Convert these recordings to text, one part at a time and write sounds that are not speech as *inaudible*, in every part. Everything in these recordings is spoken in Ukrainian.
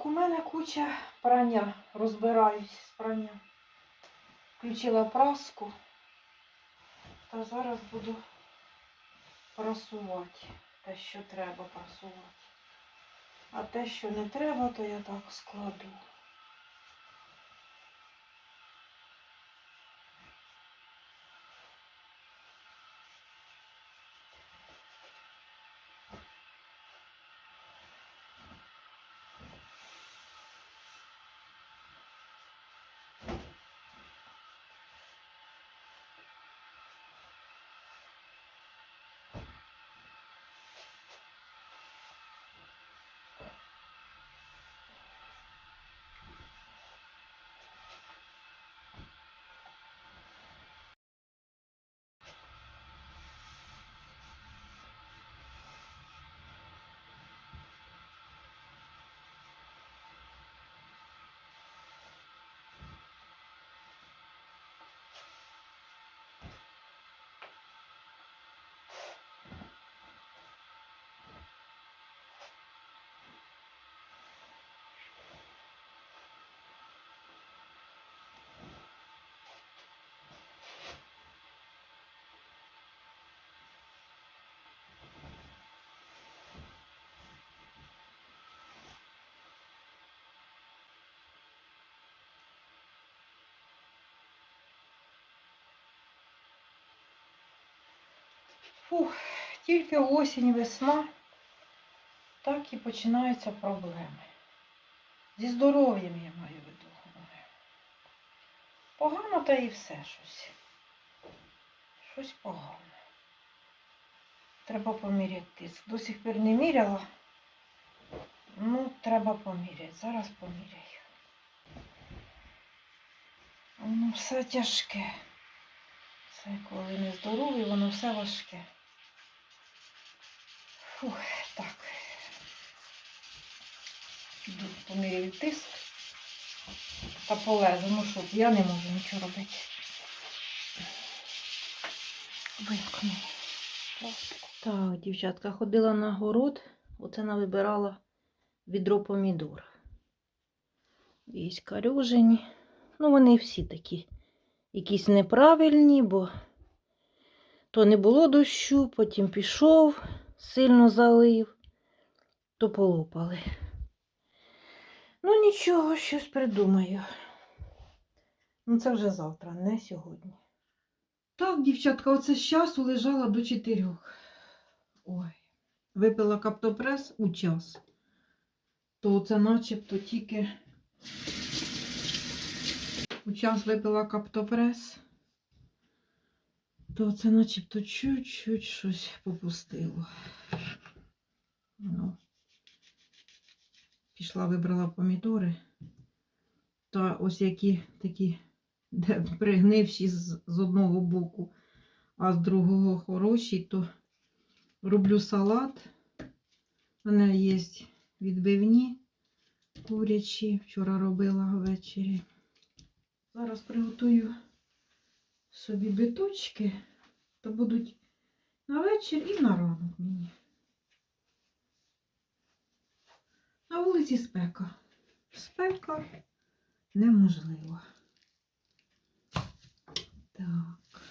Так, у мене куча прання. Розбираюсь з прання. Включила праску. Та зараз буду прасувати те, що треба прасувати. А те, що не треба, то я так складу. Фух, тільки осінь, весна, так і починаються проблеми. Зі здоров'ям я маю виду. Погано та і все щось. Щось погане. Треба поміряти тиск. До сих пір не міряла. Ну, треба поміряти. Зараз поміряю. Воно все тяжке. Це коли не здоровий, воно все важке. Фух, так. Піду поміряю тиск та полезу. Ну що, я не можу нічого робити. Вимкну. Так, дівчатка, ходила на город, оце навибирала відро помідор. Є карюжені. Ну, вони всі такі якісь неправильні, бо то не було дощу, потім пішов, сильно залив, то полопали. Ну, нічого, щось придумаю. Ну, це вже завтра, не сьогодні. Так, дівчатка, оце з часу лежала до чотирьох. Ой, випила каптопрес у час. То це начебто тільки у час випила каптопрес, то це начебто чуть-чуть щось попустило. Ну, пішла, вибрала помідори. Та ось які такі де пригнивші з, з одного боку, а з другого хороші, то роблю салат. У мене є відбивні курячі. Вчора робила ввечері. Зараз приготую собі биточки, то будуть на вечір і на ранок мені. На вулиці спека. Спека неможливо. Так.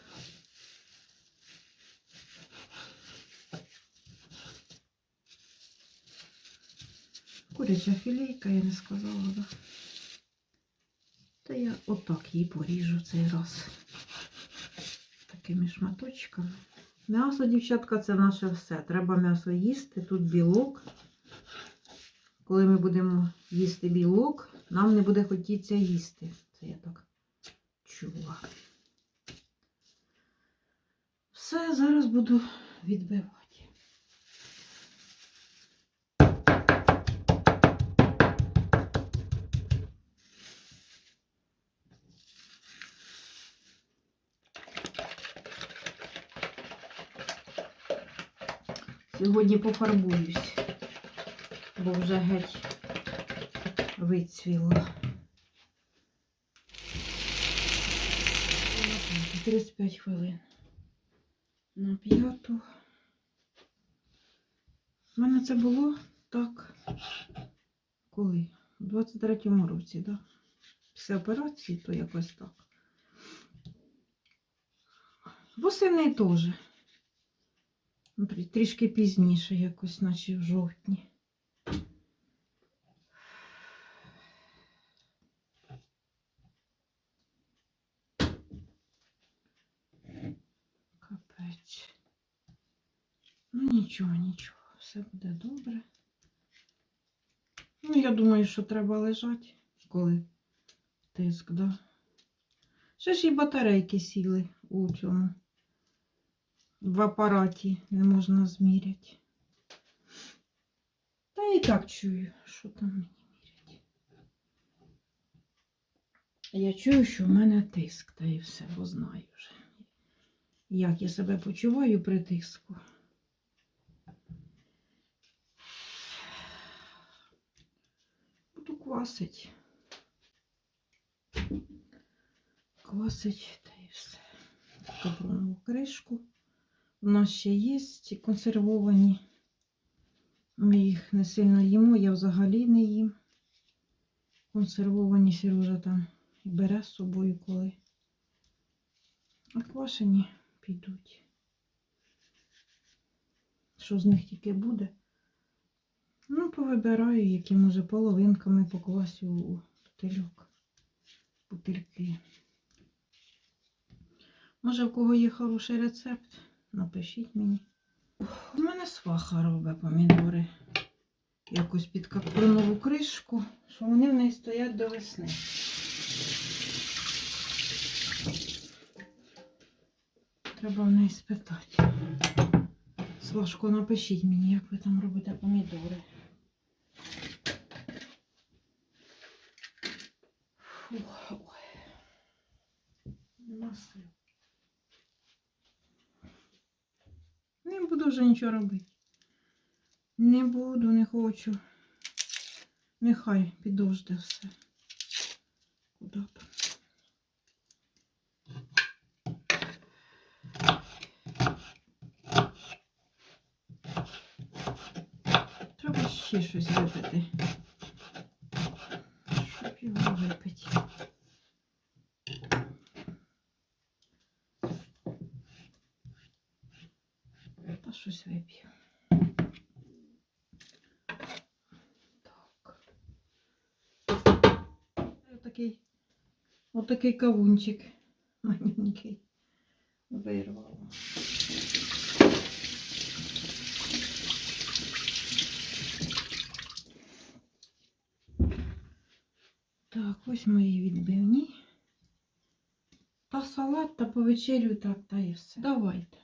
Куряча філейка, я не сказала? Та я отак її поріжу цей раз. Такими шматочками. М'ясо, дівчатка, це наше все. Треба м'ясо їсти. Тут білок. Коли ми будемо їсти білок, нам не буде хотітися їсти. Це я так чула. Все, зараз буду відбивати. Сьогодні пофарбуюсь, бо вже геть вицвіло. 35 хвилин. На п'яту. У мене це було так. Коли? У 23-му році. Да. Після операції, то якось так. Восени теж. Ну, трі- Трішки пізніше, якось, наче в жовтні. Капець. Ну нічого, нічого, все буде добре. Ну, я думаю, що треба лежати, коли тиск, да. Ще ж і батарейки сіли у цьому. В апараті не можна зміряти. Та і так чую, що там мені мірять. Я чую, що в мене тиск, та і все, бо знаю вже. Як я себе почуваю при тиску. Буду квасить. Квасить та і все. Капронову кришку. У нас ще є ці консервовані. Ми їх не сильно їмо, я взагалі не їм. Консервовані Сережа там і бере з собою коли. А квашені підуть. Що з них тільки буде? Ну, повибираю, які може половинками поквасю у бутильок. Бутильки. Може, в кого є хороший рецепт, напишіть мені. У мене сваха робить помідори. Якось під капронову кришку, що вони в неї стоять до весни. Треба в неї спитати. Свашко, напишіть мені, як ви там робите помідори. Фух, ой. Нема сил. Не буду вже нічого робити. Не буду, не хочу. Нехай підожде все. Куди там? Треба ще щось випити. Щоб його випити. Та щось вип'ю. Так. Отакий, отакий кавунчик *laughs* маленький вирвала. Так, ось мої відбивні. Та салат, та по вечерю, так, та і все. Давайте.